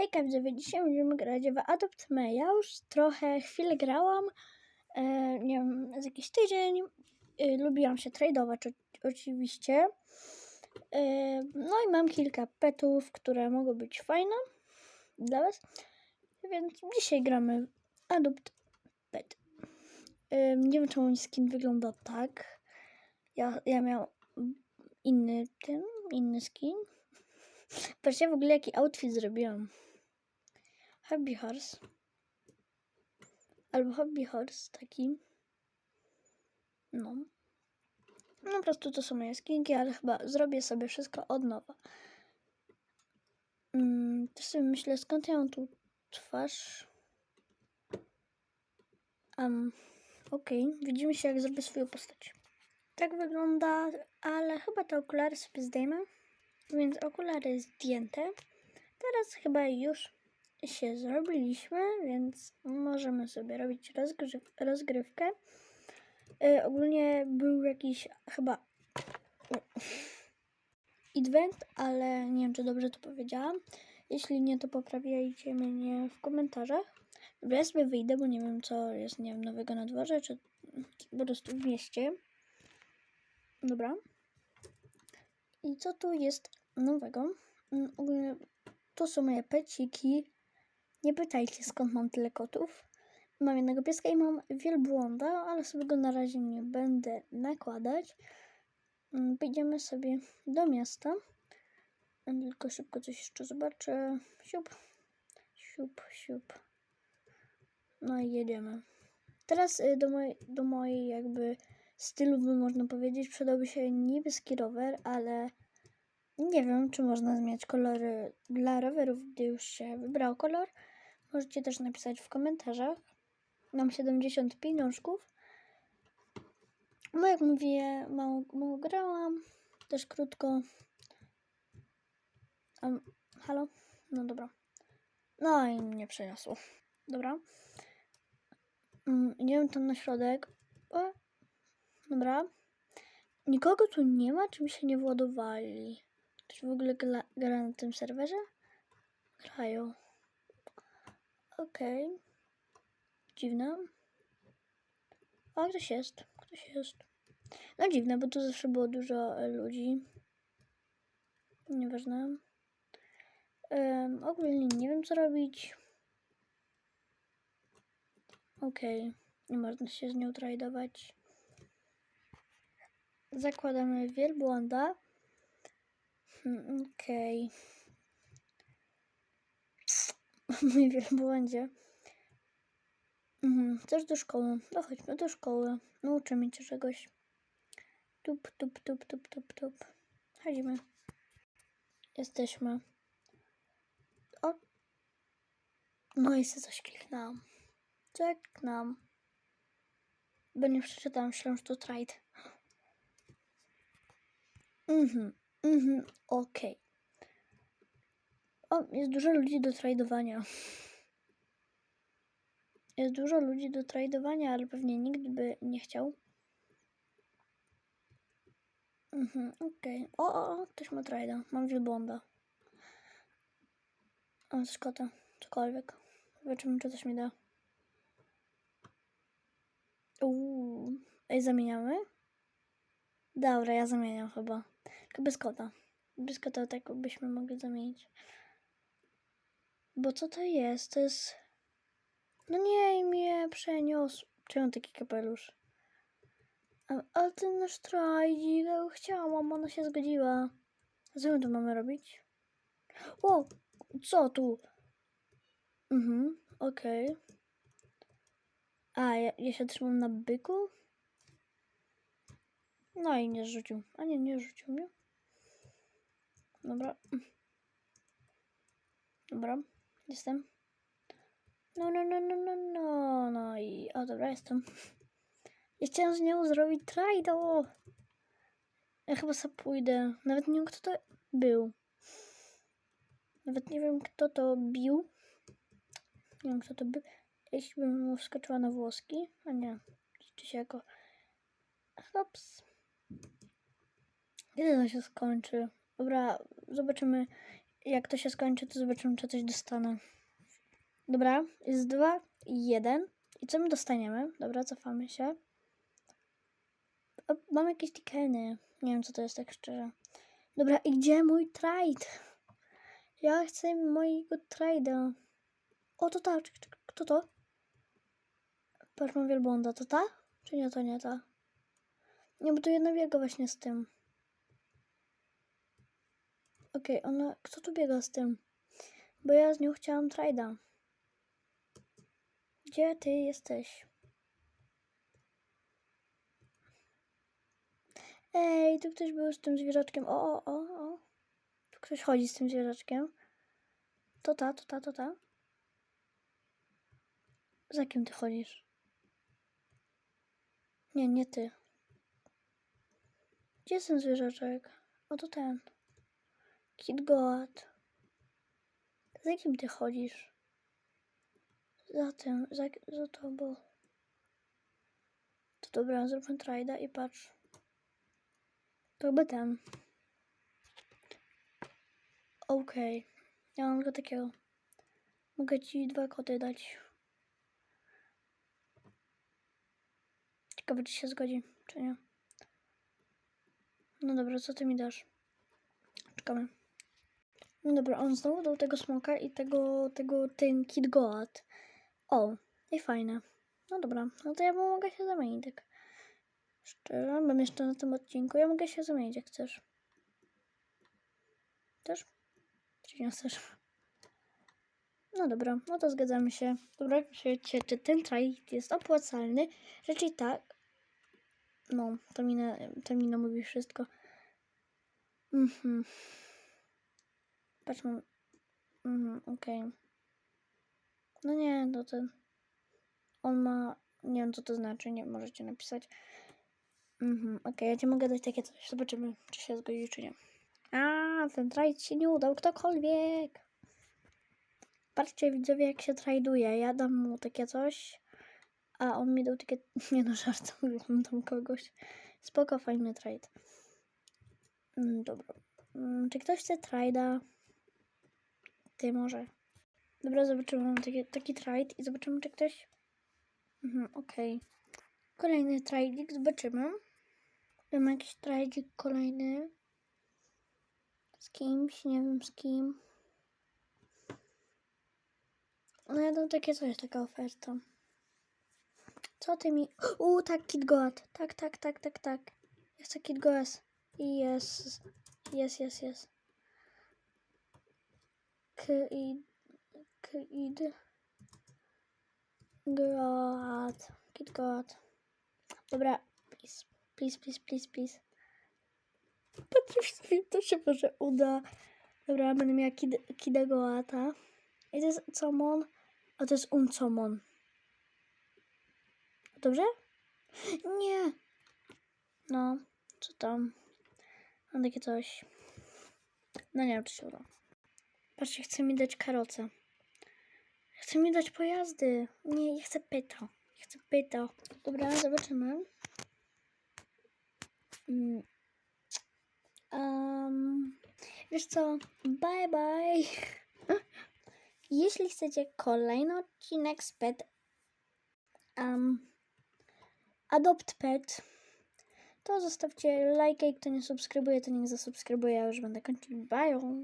Hejka widzowie, dzisiaj będziemy grać w Adopt Me. Ja już trochę chwilę grałam, e, nie wiem, z jakiś tydzień. E, lubiłam się tradować oczywiście. E, no i mam kilka petów, które mogą być fajne dla was. Więc dzisiaj gramy w Adopt Pet. E, nie wiem czemu mój skin wygląda tak. Ja, ja miałam inny ten, inny skin. Patrzcie w ogóle jaki outfit zrobiłam. Hobby horse. Albo hobby horse taki. No. No po prostu to są moje skinki, ale chyba zrobię sobie wszystko od nowa. Mm, też sobie myślę, skąd ja mam tu twarz. Um, Okej, widzimy się jak zrobię swoją postać. Tak wygląda, ale chyba te okulary sobie zdejmę. Więc okulary zdjęte. Teraz chyba już się zrobiliśmy, więc możemy sobie robić rozgryw rozgrywkę. Yy, ogólnie był jakiś chyba event, ale nie wiem, czy dobrze to powiedziałam. Jeśli nie, to poprawiajcie mnie w komentarzach. Dobra, ja sobie wyjdę, bo nie wiem, co jest, nie wiem, nowego na dworze, czy po prostu w mieście. Dobra. I co tu jest nowego? Mm, Ogólnie to są moje peciki. Nie pytajcie skąd mam tyle kotów. Mam jednego pieska i mam wielbłąda, ale sobie go na razie nie będę nakładać. Mm, Pójdziemy sobie do miasta. Tylko szybko coś jeszcze zobaczę. Siup, siup, siup. No i jedziemy. Teraz y, do mojej, do mojej jakby stylu, by można powiedzieć, przydałby się niebieski rower, ale nie wiem, czy można zmieniać kolory dla rowerów, gdy już się wybrał kolor. Możecie też napisać w komentarzach. Mam 70 pieniążków. No jak mówię, mało, mało grałam, też krótko. Um, halo? No dobra. No i mnie przeniosło. Dobra. Mm, idziemy tam na środek. O, dobra. Nikogo tu nie ma, czy mi się nie władowali? Ktoś w ogóle gra, gra na tym serwerze? Grają. Okej. Dziwne. O, ktoś jest. Ktoś jest. No dziwne, bo tu zawsze było dużo e, ludzi. Nieważne. Um, ogólnie nie wiem co robić. Okej. Nie można się z nią tradować. Zakładamy wielbłąda. Hmm, Okej. Mój wielbłądzie. Mhm, chcesz do szkoły? No chodźmy do szkoły. Nauczymy cię czegoś. Tup, tup, tup, tup, tup, tup. Chodzimy. Jesteśmy. O. No i sobie coś kliknęłam. Czeknam. Bo nie przeczytałam, myślałam, że to trade. Mhm, mhm, okej. O, jest dużo ludzi do tradowania. Jest dużo ludzi do tradowania, ale pewnie nikt by nie chciał. Mhm, okej. O, o, o, ktoś ma trada. Mam wielbłąda. O, kota. Cokolwiek. Zobaczymy, czy coś mi da. Uuu. Ej, zamieniamy? Dobra, ja zamieniam chyba. Tylko bez kota. Bez kota tak byśmy mogli zamienić. Bo co to jest? To jest... No nie, mnie przeniósł. Czemu taki kapelusz? Ale ten nasz go chciałam, ona się zgodziła. Co my tu mamy robić? O, co tu? Mhm, okej. A, ja, ja się trzymam na byku? No i nie rzucił. A nie, nie rzucił mnie. Dobra. Dobra, jestem. No, no, no, no, no, no, no i... O, dobra, jestem. Ja chciałam z nią zrobić trajdo. Ja chyba sobie pójdę. Nawet nie wiem, kto to był. Nawet nie wiem, kto to bił. Nie wiem, kto to był. Jeśli bym mu wskoczyła na włoski. A nie. Czy się jako... Hops. Kiedy to się skończy? Dobra, zobaczymy jak to się skończy, to zobaczymy, czy coś dostanę. Dobra, jest dwa i jeden. I co my dostaniemy? Dobra, cofamy się. O, mam jakieś tikeny. Nie wiem, co to jest, tak szczerze. Dobra, i gdzie mój trade? Ja chcę mojego trade'a. O, to ta, kto to? Patrz, mam wielbłąda, to ta? Czy nie, to nie ta? Nie, bo to jedna biega właśnie z tym. Okej, ona, kto tu biega z tym? Bo ja z nią chciałam trade'a. Gdzie ty jesteś? Ej, tu ktoś był z tym zwierzaczkiem. O, o, o, o. Tu ktoś chodzi z tym zwierzaczkiem. To ta, to ta, to ta. Za kim ty chodzisz? Nie, nie ty. Gdzie jest ten zwierzaczek? O, to ten. Kid Goat. Za kim ty chodzisz? Za tym, za, za tobą. To dobra, zróbmy trajda i patrz. To chyba ten. Okej. Ja mam go takiego. Mogę ci dwa koty dać. Ciekawe, czy się zgodzi, czy nie. No dobra, co ty mi dasz? Czekamy. No dobra, on znowu dał tego smoka i tego, tego, ten Kid Goat. O, i fajne. No dobra, no to ja mogę się zamienić, tak. Szczerze, mam jeszcze na tym odcinku. Ja mogę się zamienić, jak chcesz. Też? Czy chcesz? No dobra, no to zgadzamy się. Dobra, wiecie, czy ten trade jest opłacalny? Raczej tak. No, to mina, to mina mówi wszystko. Mhm. Patrz, mam... Mhm, okej. No nie, to... On ma... Nie wiem, co to znaczy, nie możecie napisać. Mhm, okej, ja ci mogę dać takie coś. Zobaczymy, czy się zgodzi, czy nie. A, ten trajd się nie udał, ktokolwiek. Patrzcie, widzowie, jak się trajduje. Ja dam mu takie coś, a on mi dał takie... Nie no, żart, oglądam kogoś. Spoko, fajny trajd. Mm, dobra. Mm, czy ktoś chce trajda? Ty może. Dobra, zobaczymy. Mam taki, taki trade i zobaczymy, czy ktoś. Mhm, okej. Kolejny tradik, zobaczymy. Mam jakiś tradik kolejny. Z kimś, nie wiem z kim. No ja dam takie coś, taka oferta. Co ty mi... U, tak, Kid Goat. Tak, tak, tak, tak, tak. Ja chcę Kid Goat. I jest... Jest, jest, Kid... Kid... Goat. Kid Goat. Dobra, please. Please, please, please, please. Patrz, sobie to się może uda. Dobra, będę miała kid, Kida Goata. I to jest Comon, a to jest Uncomon. Dobrze? Nie. No, co tam? Mam takie coś. No nie wiem, czy się uda. Patrzcie, chce mi dać karocę. Chce mi dać pojazdy. Nie, ja chcę pyta. Ja chcę pyta. Dobra, zobaczymy. Um, wiesz co? Bye bye. Jeśli chcecie kolejny odcinek z Pet um, Adopt Pet, to zostawcie lajka i kto nie subskrybuje, to niech zasubskrybuje, ja już będę kończyć. Bye!